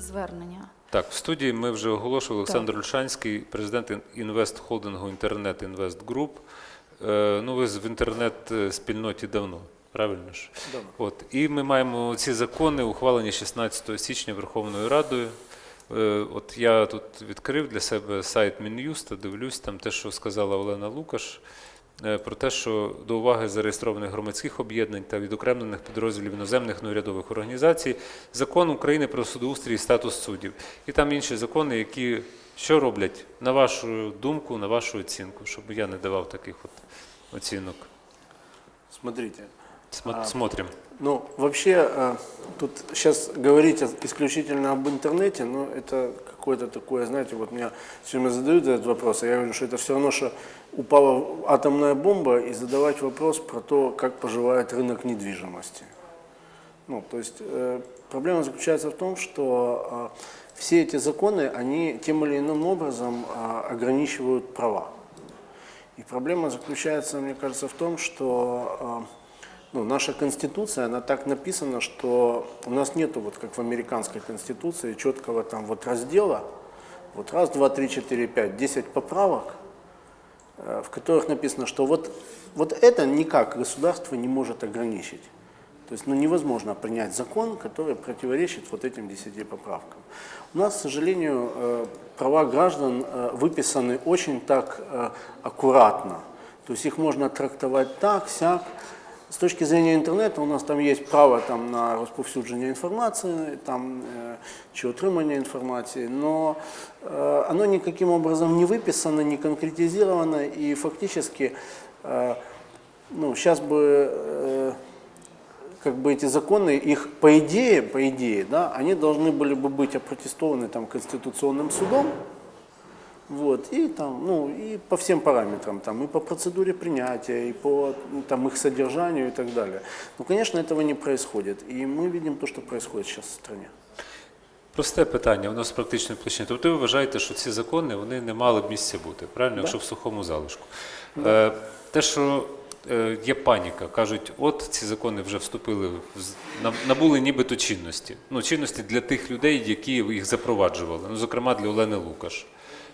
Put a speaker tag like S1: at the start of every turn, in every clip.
S1: звернення.
S2: Так, в студії ми вже оголошували Олександр Ольшанський, президент інвест-холдингу Інтернет Інвест Груп. Е, Ну, ви в інтернет-спільноті давно, правильно ж?
S3: Давно.
S2: От. І ми маємо ці закони, ухвалені 16 січня Верховною Радою. Е, От я тут відкрив для себе сайт Мін'юста, дивлюсь там те, що сказала Олена Лукаш, е, про те, що до уваги зареєстрованих громадських об'єднань та відокремлених підрозділів іноземних неурядових організацій закон України про судоустрій і статус суддів. І там інші закони, які що роблять, на вашу думку, на вашу оцінку, щоб я не давав таких от оцінок.
S3: Смотрите,
S2: Смо-
S3: А,
S2: Смотрим.
S3: ну вообще э, тут сейчас говорить исключительно об интернете, но это какое-то такое, знаете, вот меня все время задают этот вопрос, а я говорю, что это все равно, что упала атомная бомба и задавать вопрос про то, как поживает рынок недвижимости. Ну, то есть э, проблема заключается в том, что э, все эти законы, они тем или иным образом ограничивают права. И проблема заключается, мне кажется, в том, что ну, наша конституция, она так написана, что у нас нету, вот как в американской конституции, четкого там вот раздела, вот раз, два, три, четыре, пять, десять поправок, э, в которых написано, что вот, вот это никак государство не может ограничить. То есть ну, невозможно принять закон, который противоречит вот этим десяти поправкам. У нас, к сожалению, э, права граждан э, выписаны очень так аккуратно. То есть их можно трактовать так, сяк. С точки зрения интернета у нас там есть право там, на розповсюдження інформації, там, е, чи отримання інформації, но е, оно никаким образом не выписано, не конкретизировано, и фактически э, ну, сейчас бы э, как бы эти законы, их по идее, по идее, да, они должны были бы быть опротестованы там Конституционным судом, вот, и там, ну, и по всем параметрам, там, и по процедуре принятия, и по ну, там, их содержанию и так далее. Но, конечно, этого не происходит. И мы видим то, что происходит сейчас в стране.
S2: Просте питання, воно з практичної площини. Тобто ви вважаєте, що ці закони вони не мали б місця бути, правильно, якщо в сухому залишку. Е, те, що е, є паніка, кажуть, от ці закони вже вступили, в набули нібито чинності. Ну, чинності для тих людей, які їх запроваджували. Ну, зокрема, для Олени Лукаш,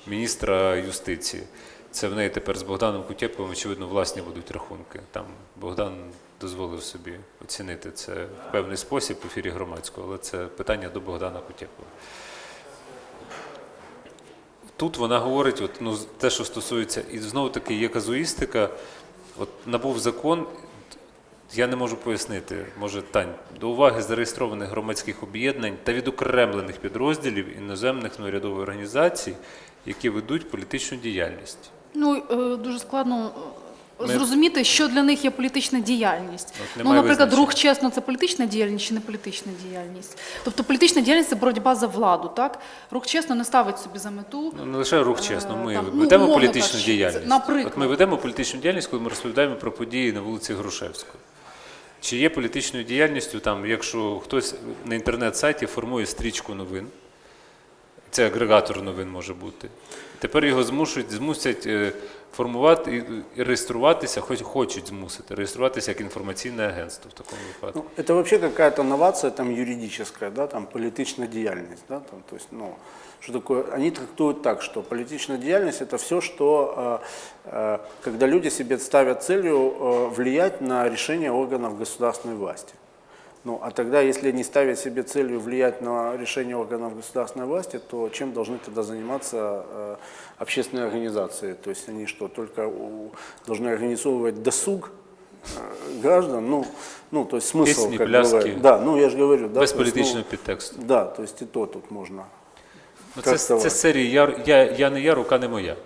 S2: міністра юстиції. Це в неї тепер з Богданом Кутєповим, очевидно, власні будуть рахунки. Там Богдан дозволив собі оцінити це в певний спосіб в ефірі громадського, але це питання до Богдана Кутєпова. Тут вона говорить, от, ну, те, що стосується, і знову таки є казуїстика. От набув закон, я не можу пояснити, може Тань, до уваги зареєстрованих громадських об'єднань та відокремлених підрозділів іноземних неурядових організацій, які ведуть політичну діяльність.
S1: Ну е, дуже складно е,
S2: Ми-
S1: зрозуміти, що для них є політична діяльність.
S2: От
S1: ну,
S2: немає
S1: наприклад,
S2: визначення.
S1: рух чесно це політична діяльність чи не політична діяльність. Тобто політична діяльність це боротьба за владу. Так рух чесно не ставить собі за мету.
S2: Ну, не лише рух чесно, ми
S1: Е, там, ну,
S2: ведемо
S1: умовно
S2: політичну
S1: кажучи, це,
S2: діяльність.
S1: наприклад.
S2: От ми ведемо політичну діяльність, коли ми розповідаємо про події на вулиці Грушевської. Чи є політичною діяльністю, там, якщо хтось на інтернет-сайті формує стрічку новин, це агрегатор новин може бути. Тепер його змушують, змусять е, формувати і- і реєструватися, хоч хочуть змусити, реєструватися як інформаційне агентство в такому випадку.
S3: Ну, это вообще какая-то новация там юридическая, да, там политичная деятельность, да, там, то есть, ну, что такое, они трактуют так, что политичная деятельность это все, что, э, э, когда люди себе ставят целью э, влиять на решения органов государственной власти. Ну, а тогда, если они ставят себе целью влиять на решения органов государственной власти, то чем должны тогда заниматься э, общественные организации? То есть они что, только у- должны организовывать досуг э, граждан? Ну, ну, то есть смысл,
S2: Песни,
S3: как
S2: пляски.
S3: бывает. Да, ну я же говорю, да.
S2: Без
S3: то есть,
S2: політичного
S3: ну,
S2: підтексту.
S3: Да, то есть и то тут можно.
S2: Ну, це, це серія, серії я, я, я не я, рука не моя.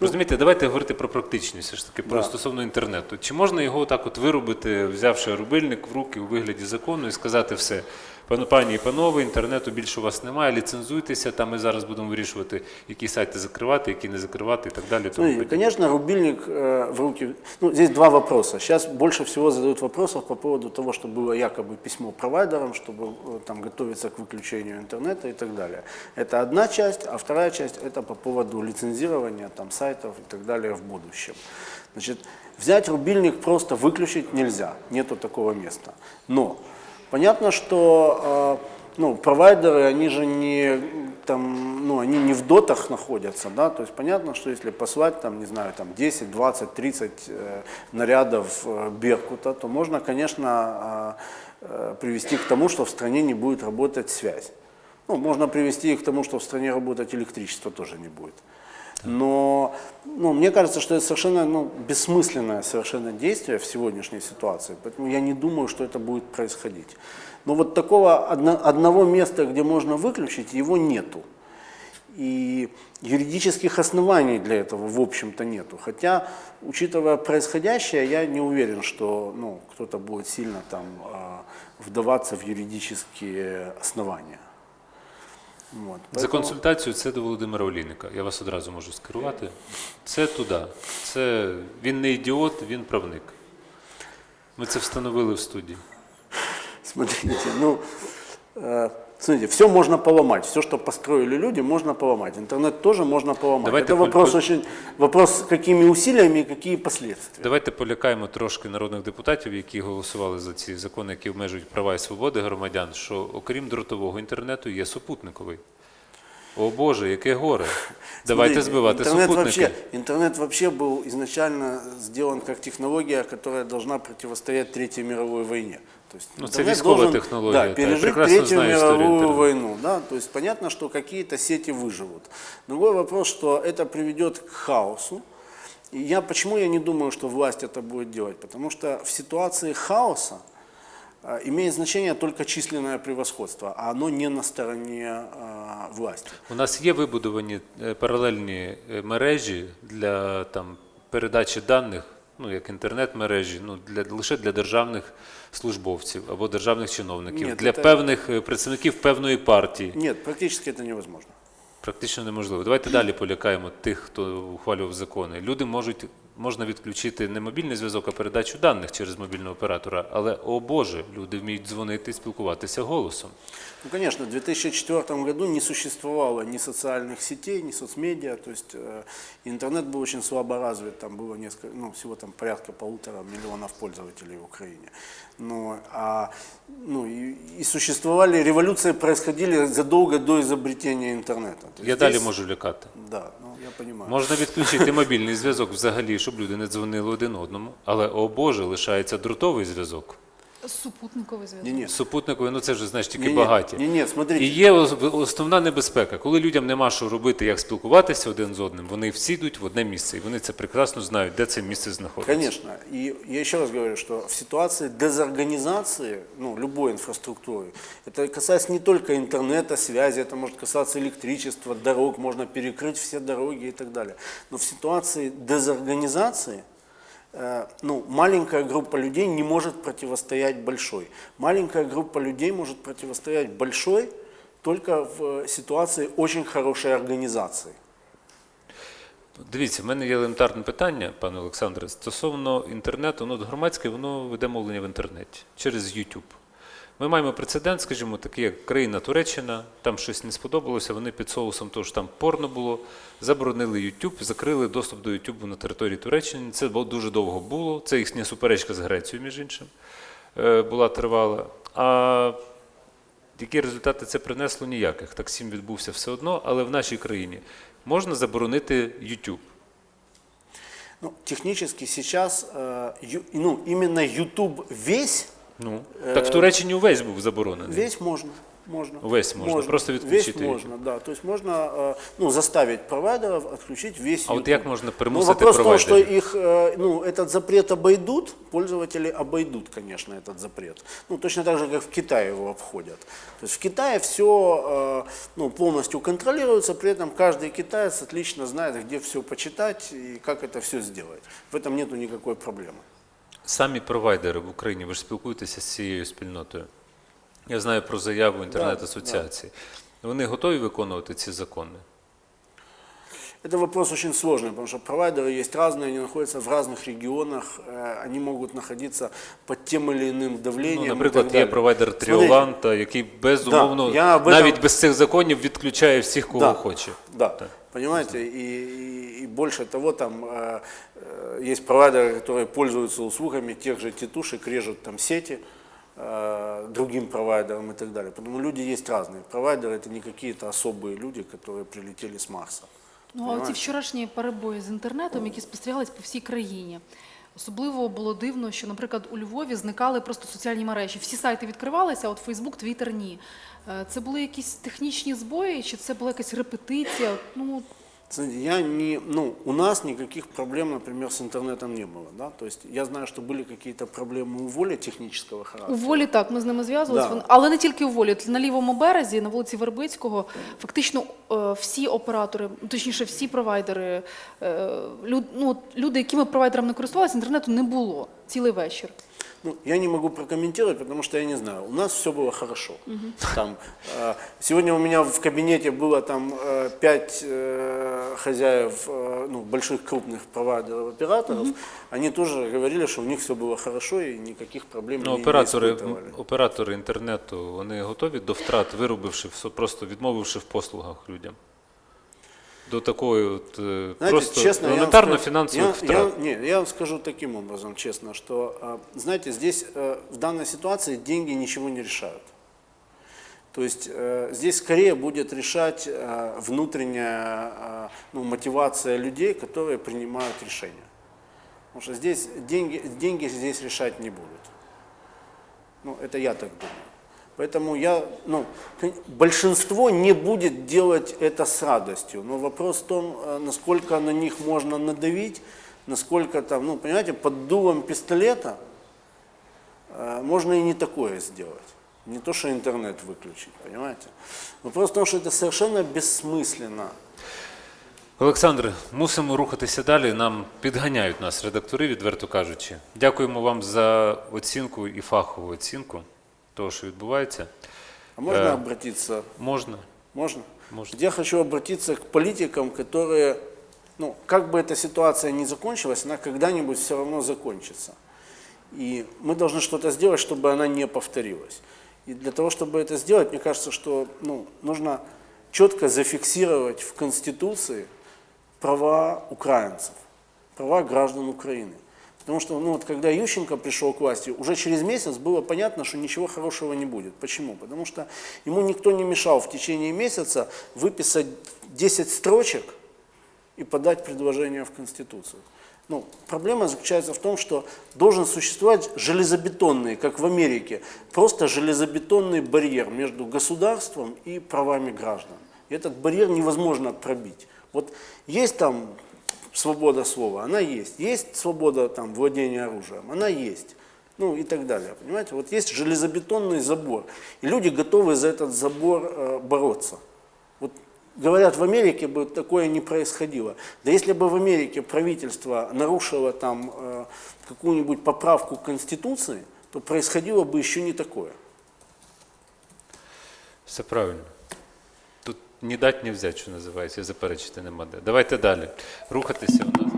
S2: Розумієте, давайте говорити про практичність, все ж таки, про
S3: Да.
S2: стосовно інтернету. Чи можна його так от виробити, взявши рубильник в руки у вигляді закону і сказати все, пані і панове, інтернету більше у вас немає, ліцензуйтеся, там ми зараз будемо вирішувати, які сайти закривати, які не закривати і так далі. Тому
S3: Ну, и,
S2: подібне.
S3: конечно, рубильник э, в руки. Ну, здесь два вопроса. Сейчас больше всего задают вопросов по поводу того, что было якобы письмо провайдерам, чтобы э, там готовиться к выключению интернета и так далее. Это одна часть, а вторая часть это по поводу лицензирования там сайтов и так далее в будущем. Значит, взять рубильник просто выключить нельзя, нету такого места. Но понятно, что ну, провайдеры, они же не, там, ну, они не в дотах находятся, да, то есть понятно, что если послать, там, не знаю, там 10, 20, 30 э, нарядов э, Беркута, то можно, конечно, а, э, привести к тому, что в стране не будет работать связь. Ну, можно привести и к тому, что в стране работать электричество тоже не будет. Но ну, мне кажется, что это совершенно ну, бессмысленное совершенно действие в сегодняшней ситуации. Поэтому я не думаю, что это будет происходить. Но вот такого одно- одного места, где можно выключить, его нету. И юридических оснований для этого, в общем-то, нету. Хотя, учитывая происходящее, я не уверен, что ну, кто-то будет сильно там а, вдаваться в юридические основания. Вот.
S2: За консультацію це до Володимира Олійника. Я вас одразу можу скерувати. Це туди. Це він не ідіот, він правник. Ми це встановили в студії.
S3: Смотрите, ну, э, смотрите, все можно поломать, все, что построили люди, можно поломать. Интернет тоже можно поломать.
S2: Давайте
S3: Это вопрос
S2: пол-
S3: очень, вопрос какими усилиями и какие последствия.
S2: Давайте полякаємо трошки народних депутатів, які голосували за ці закони, які обмежують права і свободи громадян, що окрім дротового інтернету є супутниковий. О Боже, яке горе! Давайте
S3: Смотрите,
S2: збивати
S3: интернет
S2: супутники.
S3: вообще, интернет вообще был изначально сделан как технология, которая должна противостоять Третьей мировой войне. То есть
S2: Ну, это
S3: интернет
S2: військова
S3: должен,
S2: технология,
S3: да,
S2: да, я
S3: пережить
S2: прекрасно
S3: Третью
S2: знаю историю
S3: мировую
S2: интернета.
S3: войну. Да? То есть понятно, что какие-то сети выживут. Другой вопрос, что это приведет к хаосу. И я, почему я не думаю, что власть это будет делать? Потому что в ситуации хаоса а, имеет значение только численное превосходство, а оно не на стороне а, власти.
S2: У нас є вибудовані е, паралельні е, мережі для там, передачі даних, ну як інтернет-мережі, ну, для, лише для державних службовців або державних чиновників,
S3: Нет,
S2: для
S3: это-
S2: певних е, представників певної партії.
S3: Нет, практически это невозможно.
S2: Практично неможливо. Давайте далі полякаємо тих, хто ухвалював закони. Люди можуть можна відключити не мобільний зв'язок, а передачу даних через мобільного оператора. Але о Боже, люди вміють дзвонити і спілкуватися голосом.
S3: Ну, конечно, в 2004 году не существовало ни социальных сетей, ни соцмедиа, то есть э, интернет был очень слабо развит, там было несколько, ну, всего там порядка полутора миллионов пользователей в Украине. Но, а, ну, и, и существовали, революции происходили задолго до изобретения интернета. То есть
S2: Я далі
S3: здесь-
S2: можу лякати.
S3: Да, ну, я понимаю.
S2: Можна відключити мобільний зв'язок взагалі, щоб люди не дзвонили один одному. Але о Боже, лишається дротовий зв'язок.
S1: Супутниковий зв'язок.
S3: Не, не,
S2: Супутниковий, ну це вже знаєш тільки
S3: не, не,
S2: багаті.
S3: не, не, смотрите.
S2: І є ос- основна небезпека, коли людям нема що робити, як спілкуватися один з одним, вони всі йдуть в одне місце, і вони це прекрасно знають, де це місце знаходиться.
S3: Конечно. И я еще раз говорю, что в ситуации дезорганизации ну, любой инфраструктуры, это касается не только интернета, связи, это может касаться электричества, дорог, можно перекрыть все дороги и так далее. Но в ситуации дезорганизации э, ну, маленькая группа людей не может противостоять большой. Маленькая группа людей может противостоять большой только в ситуации очень хорошей организации.
S2: Дивіться, в мене є елементарне питання, пане Олександре, стосовно інтернету. Ну, громадське воно веде мовлення в інтернеті через YouTube. Ми маємо прецедент, скажімо, такий, як країна Туреччина, там щось не сподобалося, вони під соусом того, що там порно було, заборонили YouTube, закрили доступ до YouTube на території Туреччини. Це дуже довго було. Це їхня суперечка з Грецією, між іншим, е, була тривала. А які результати це принесло? Ніяких. Таксім відбувся все одно, але в нашій країні можна заборонити YouTube.
S3: Ну, технически сейчас, э, ну, именно YouTube весь,
S2: Ну, так в Туреччині увесь був заборонений.
S3: весь можно. Можно.
S2: Весь можно, просто відключити
S3: Весь
S2: YouTube.
S3: можно, да. То есть можно э, ну, заставить провайдеров отключить весь
S2: А
S3: YouTube.
S2: от як можна
S3: Ну,
S2: примусити
S3: вопрос в том, что
S2: провайдерів?
S3: их, э, ну, этот запрет обойдут, пользователи обойдут, конечно, этот запрет. Ну, точно так же, как в Китае его обходят. То есть в Китае все ну, полностью контролируется, при этом каждый китаец отлично знает, где все почитать и как это все сделать. В этом нету никакой проблемы.
S2: Самі провайдери в Україні, ви ж спілкуєтеся з цією спільнотою. Я знаю про заяву інтернет-асоціації. Вони готові виконувати ці закони?
S3: Это вопрос очень сложный, потому что провайдеры есть разные, они находятся в разных регионах, э, они могут находиться под тем или иным
S2: Ну,
S3: давлением. и
S2: наприклад,
S3: так
S2: є
S3: далее.
S2: провайдер
S3: Смотрите,
S2: Тріоланта, який безумовно,
S3: я об этом-
S2: навіть без цих законів відключає всіх, кого
S3: Да.
S2: хоче.
S3: Да,
S2: Так.
S3: понимаете, и, и, и больше того, там э, э, есть провайдеры, которые пользуются услугами тех же тетушек, режут там сети, э, другим провайдерам и так далее. Потому люди есть разные. Провайдеры это не какие-то особые люди, которые прилетели с Марса.
S1: Ну, а ці вчорашні перебої з інтернетом, які спостерігались по всій країні. Особливо було дивно, що, наприклад, у Львові зникали просто соціальні мережі. Всі сайти відкривалися, а от Фейсбук, Твіттер – ні. Е, Це були якісь технічні збої, чи це була якась репетиція? Ну,
S3: я не, ну, у нас никаких проблем, например, с интернетом не было, да, то есть я знаю, что были какие-то проблемы у воли технического
S1: у
S3: характера.
S1: волі так, ми з ними зв'язувалися,
S3: Да.
S1: Вони- але не тільки у волі. От На лівому березі, на вулиці Вербицького, фактично е, всі оператори, ну, точніше, всі провайдери, е, люд, ну, от люди, якими провайдерами не користувалися, інтернету не було цілий вечір.
S3: Ну, я не могу прокомментировать, потому что я не знаю. У нас все было хорошо. Там, э, сегодня у меня в кабинете было там э, пять э, хозяев э, ну, больших крупных провайдеров, операторов. Они тоже говорили, что у них все было хорошо и никаких проблем
S2: Ну,
S3: они
S2: оператори,
S3: не испытывали.
S2: оператори інтернету вони готові до втрат, виробивши все, просто відмовивши в послугах людям. До такої от, е,
S3: Знаете,
S2: просто
S3: честно, скажу-
S2: фінансових
S3: я. Я, не, я вам скажу таким образом, честно, что, а, знаете, здесь э, в данной ситуации деньги ничего не решают. То есть э, здесь скорее будет решать э, внутренняя э, ну, мотивация людей, которые принимают решения. Потому что здесь деньги, деньги здесь решать не будут. Ну, это я так думаю. Поэтому я, ну, кон- большинство не будет делать это с радостью. Но вопрос в том, э, насколько на них можно надавить, насколько там, ну, понимаете, под дулом пистолета э, можно и не такое сделать. Не то, что интернет выключить, понимаете. Вопрос в том, что это совершенно бессмысленно.
S2: Олександре, мусимо рухатися далі. Нам підганяють нас редактори, відверто кажучи. Дякуємо вам за оцінку і фахову оцінку Того, що відбувається.
S3: А можно обратиться
S2: Можна.
S3: Можно?
S2: Можно.
S3: Я хочу обратиться к политикам, которые, ну, как бы эта ситуация ни закончилась, она когда-нибудь все равно закончится. И мы должны что-то сделать, чтобы она не повторилась. И для того, чтобы это сделать, мне кажется, что ну, нужно четко зафиксировать в Конституции права украинцев, права граждан Украины. Потому что, ну, вот, когда Ющенко пришел к власти, уже через месяц было понятно, что ничего хорошего не будет. Почему? Потому что ему никто не мешал в течение месяца выписать 10 строчек и подать предложение в Конституцию. Ну, проблема заключается в том, что должен существовать железобетонный, как в Америке, просто железобетонный барьер между государством и правами граждан. И этот барьер невозможно пробить. Вот есть там свобода слова, она есть. Есть свобода там, владения оружием, она есть. Ну и так далее. Понимаете? Вот есть железобетонный забор. И люди готовы за этот забор э, бороться. Вот говорят, в Америке бы такое не происходило. Да если бы в Америке правительство нарушило там э, какую-нибудь поправку к Конституции, то происходило бы еще не такое.
S2: Все правильно. Ні дать, ні взять, що називається, заперечити нема де. Давайте далі. Рухатися у нас.